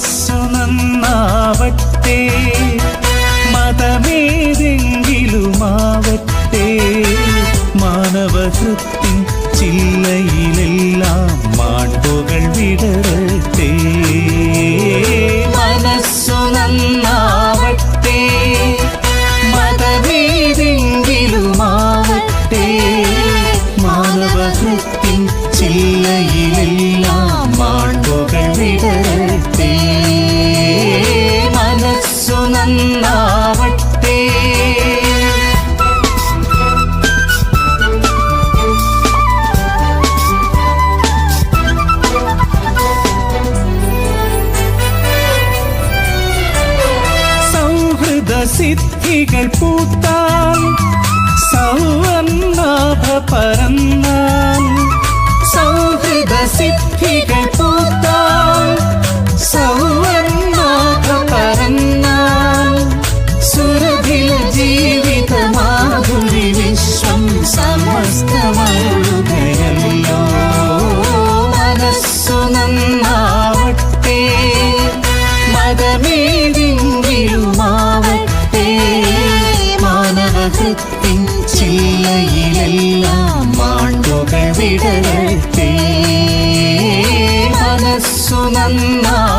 മനസ്സു നന്നാവട്ടെ. മതമേതെങ്കിലുമാവട്ടെ. മാനവഹൃത്തിൻ ചില്ലയിലെല്ലാം മാണ്ടുകൾ വിടരട്ടെ. സിദ്ധികൾ പൂത്താൽ സൗവർണാഭ പരന്നാൽ സൗഹൃദ സിദ്ധികൾ മനസ്സു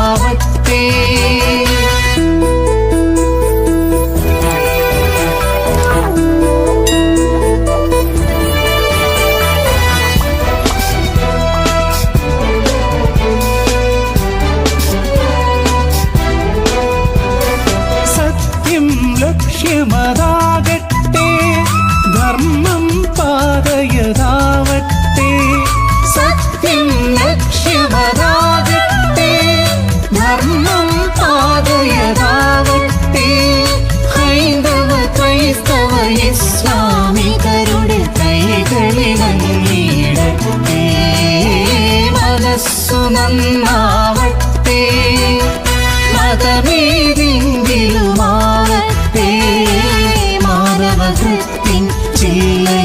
നന്നാവട്ടെ. മതമേതെങ്കിലുമാവട്ടെ മാനവകൃത്തിൻ ചില്ലയിലെല്ലാം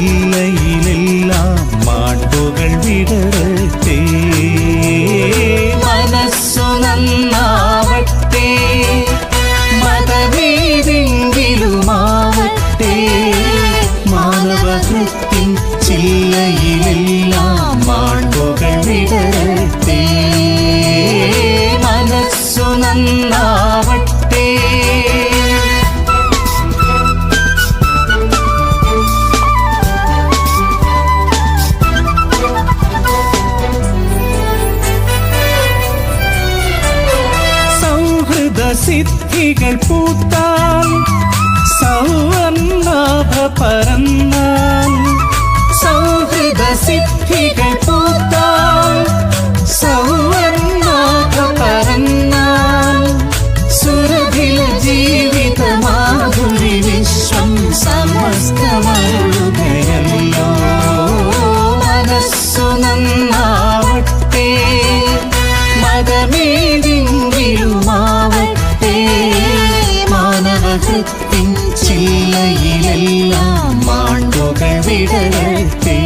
ചില്ലയിലെല്ലാം സിദ്ധികൾ പൂത്താൽ സൗവർണാഭ പരന്നാൽ സൗഹൃദ സിദ്ധികൾ പൂത്താൽ സൗവർണാഭ പരന്നാൽ സുരഭില ജീവിതമാധുരി വിശ്വം സമസ്തമരുകയല്ലോ മനസ്സു നന്നാവട്ടെ. മതമേതെങ്കിലുമാവട്ടെ വിടരട്ടെ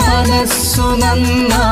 മനസ്സു നന്നാവട്ടെ